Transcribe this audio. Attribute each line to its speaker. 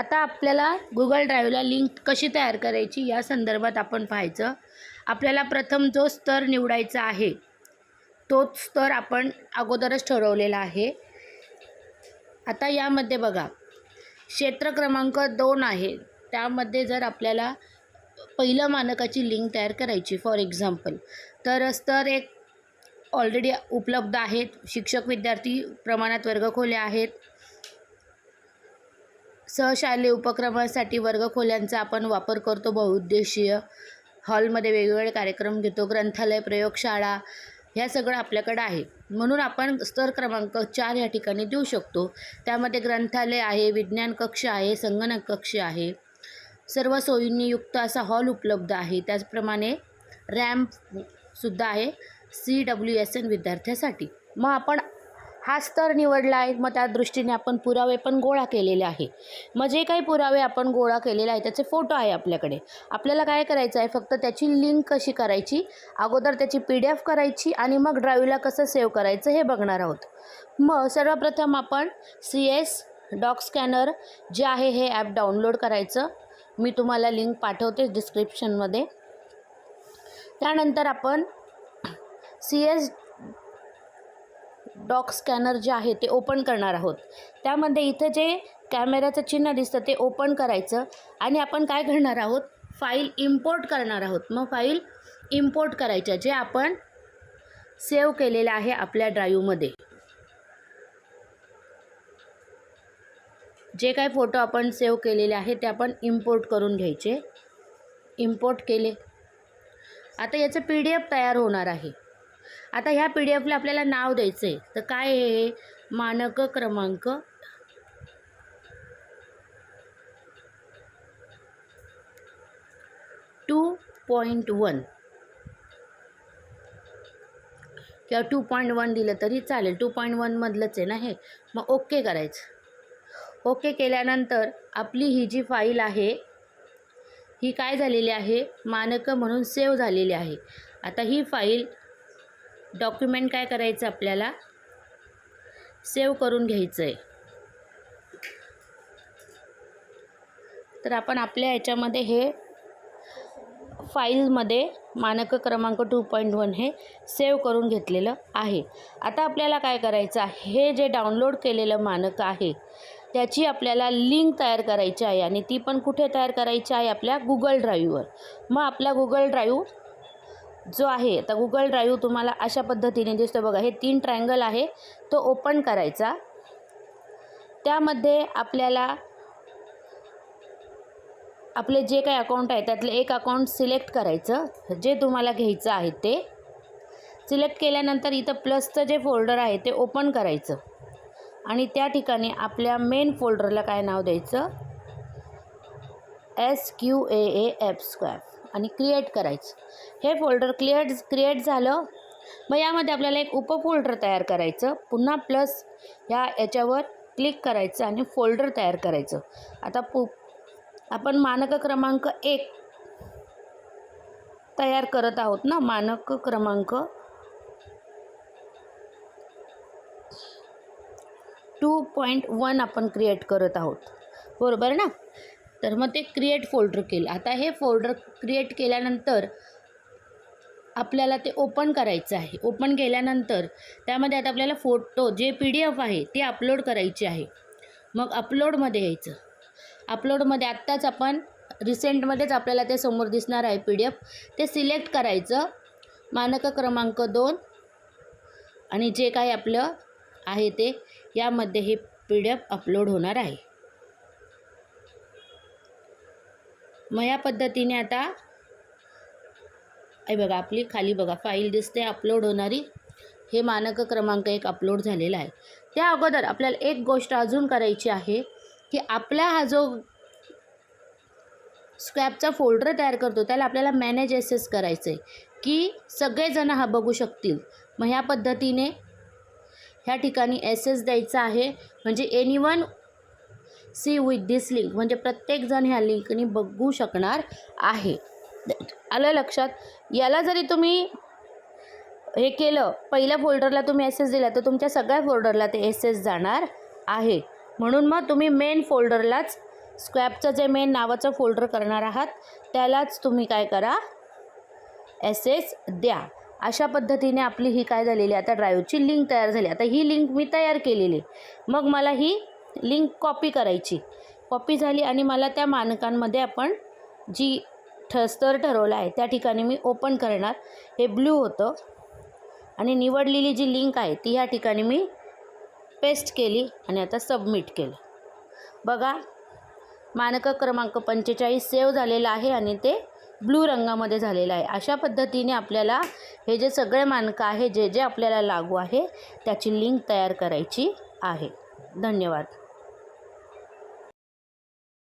Speaker 1: आता आपल्याला Google ड्राईव्हला link कशी तयार करायची या संदर्भात आपण पाहायचं. आपल्याला प्रथम जो स्तर निवडायचा आहे तोच स्तर आपण अगोदरच ठरवलेला आहे. आता यामध्ये बघा क्षेत्र क्रमांक दोन आहे. त्यामध्ये जर आपल्याला पहिलं मानकाची लिंक तयार करायची फॉर एक्झाम्पल तर स्तर एक ऑलरेडी उपलब्ध आहेत. शिक्षक विद्यार्थी प्रमाणात वर्गखोल्या आहेत. सहशालेय उपक्रमासाठी वर्गखोल्यांचा आपण वापर करतो बहुउद्देशीय. हॉलमध्ये वेगवेगळे कार्यक्रम घेतो ग्रंथालय प्रयोगशाळा ह्या सगळं आपल्याकडं आहे. म्हणून आपण स्तर क्रमांक चार या ठिकाणी देऊ शकतो. त्यामध्ये ग्रंथालय आहे विज्ञान कक्ष आहे संगणक कक्ष आहे. सर्व सोयींनी युक्त असा हॉल उपलब्ध आहे. त्याचप्रमाणे रॅम्पसुद्धा आहे सी डब्ल्यू एस एन विद्यार्थ्यासाठी. मग आपण हा स्तर निवडला आहे. मग त्या दृष्टीने आपण पुरावे पण गोळा केलेले आहे. मग जे काही पुरावे आपण गोळा केलेले आहे त्याचे फोटो आहे आपल्याकडे. आपल्याला काय करायचं आहे फक्त त्याची लिंक कशी करायची अगोदर त्याची पी डी एफ करायची आणि मग ड्राईव्हला कसं सेव्ह करायचं हे बघणार आहोत. मग सर्वप्रथम आपण सी एस डॉक स्कॅनर जे आहे हे ॲप डाउनलोड करायचं. मी तुम्हाला लिंक पाठवते डिस्क्रिप्शनमध्ये. त्यानंतर आपण सी एस डॉक स्कॅनर जे आहे ते ओपन करणार आहोत. त्यामध्ये इथं जे कॅमेऱ्याचं चिन्ह दिसतं ते ओपन करायचं आणि आपण काय करणार आहोत? फाईल इम्पोर्ट करणार आहोत. मग फाईल इम्पोर्ट करायच्या जे आपण सेव्ह केलेलं आहे आपल्या ड्राईव्हमध्ये. जे काही फोटो आपण सेव्ह केलेले आहे ते आपण इम्पोर्ट करून घ्यायचे. इम्पोर्ट केले. आता याचं पी डी एफ तयार होणार आहे. आता ह्या पी डी एफला आपल्याला नाव द्यायचं आहे तर काय हे? मानक क्रमांक. टू पॉईंट वन किंवा टू पॉईंट वन दिलं तरी चालेल. टू पॉईंट वनमधलंच आहे ना हे? मग ओके करायचं. ओके केल्यानंतर आपली ही जी फाईल आहे ही काय झालेली आहे? मानकं म्हणून सेव्ह झालेली आहे. आता ही फाईल डॉक्युमेंट काय करायचं आपल्याला? सेव्ह करून घ्यायचं आहे तर आपण आपल्या याच्यामध्ये हे फाईलमध्ये मानक क्रमांक टू पॉईंट वन हे सेव्ह करून घेतलेलं आहे. आता आपल्याला काय करायचं आहे? हे जे डाउनलोड केलेलं मानक आहे त्याची आपल्याला लिंक तयार करायची आहे आणि ती पण कुठे तयार करायची आहे? आपल्या गुगल ड्राईव्हवर मग आपला गुगल ड्राईव्ह जो आहे आता गुगल ड्राईव्ह तुम्हाला अशा पद्धतीने दिसतो बघा. हे तीन ट्रायंगल आहे तो ओपन करायचा. त्यामध्ये आपल्याला आपले जे काही अकाउंट आहे त्यातलं एक अकाउंट सिलेक्ट करायचं. जे तुम्हाला घ्यायचं आहे ते. सिलेक्ट केल्यानंतर इथं प्लसचं जे फोल्डर आहे ते ओपन करायचं. आणि त्या ठिकाणी आपल्या मेन फोल्डरला काय नाव द्यायचं? S Q A A F SQAAF आणि क्रिएट करायचं. हे फोल्डर क्लिएट क्रिएट झालं. मग यामध्ये आपल्याला एक उपफोल्डर तयार करायचं. पुन्हा प्लस ह्या याच्यावर क्लिक करायचं आणि फोल्डर तयार करायचं. आता पु आपण मानक क्रमांक एक तयार करत आहोत ना? मानक क्रमांक टू पॉईंट वन आपण क्रिएट करत आहोत. बरोबर ना? तर मग ते क्रिएट फोल्डर केलं. आता हे फोल्डर क्रिएट केल्यानंतर आपल्याला ते ओपन करायचं आहे. ओपन केल्यानंतर त्यामध्ये आता आपल्याला photo J P D F आहे ते अपलोड करायचे आहे. मग अपलोडमध्ये यायचं. अपलोडमध्ये आत्ताच आपण रिसेंटमध्येच आपल्याला ते समोर दिसणार आहे पी डी एफ ते सिलेक्ट करायचं. मानक क्रमांक दोन आणि जे काही आपलं आहे ते यामध्ये हे पी डी एफ अपलोड होणार आहे. मग या पद्धतीने आता आहे बघा आपली खाली बघा फाईल दिसते अपलोड होणारी. हे मानक क्रमांक एक अपलोड झालेला आहे. त्या अगोदर आपल्याला एक गोष्ट अजून करायची आहे की आपला हा जो स्क्रॅपचा फोल्डर तयार करतो त्याला आपल्याला मॅनेज एसेस करायचं आहे की सगळेजण हा बघू शकतील. मग ह्या पद्धतीने ह्या ठिकाणी एसेस द्यायचा आहे. म्हणजे any one see with this link. म्हणजे प्रत्येकजण ह्या लिंकनी बघू शकणार आहे. आलं लक्षात? याला जरी तुम्ही हे केलं पहिल्या फोल्डरला तुम्ही एस एस दिला तर तुमच्या सगळ्या फोल्डरला ते एस एस जाणार आहे. म्हणून मग तुम्ही मेन फोल्डरलाच स्क्रॅपचं जे मेन नावाचं फोल्डर करणार आहात त्यालाच तुम्ही काय करा? एस एस द्या. अशा पद्धतीने आपली ही काय झालेली आहे? आता ड्राईव्हची लिंक तयार झाली. आता ही लिंक मी तयार केलेली. मग मला ही लिंक कॉपी करायची. कॉपी झाली आणि मला त्या मानकांमध्ये आपण जी ठ स्तर ठरवला आहे त्या ठिकाणी मी ओपन करणार. हे ब्ल्यू होतं. आणि निवडलेली जी लिंक आहे ती ह्या ठिकाणी मी पेस्ट केली आणि आता सबमिट केलं. बघा मानक क्रमांक पंचेचाळीस सेव्ह झालेला आहे आणि ते ब्लू रंगामध्ये झालेलं आहे. अशा पद्धतीने आपल्याला हे जे सगळे मानकं आहे जे जे आपल्याला लागू आहे त्याची लिंक तयार करायची आहे. धन्यवाद.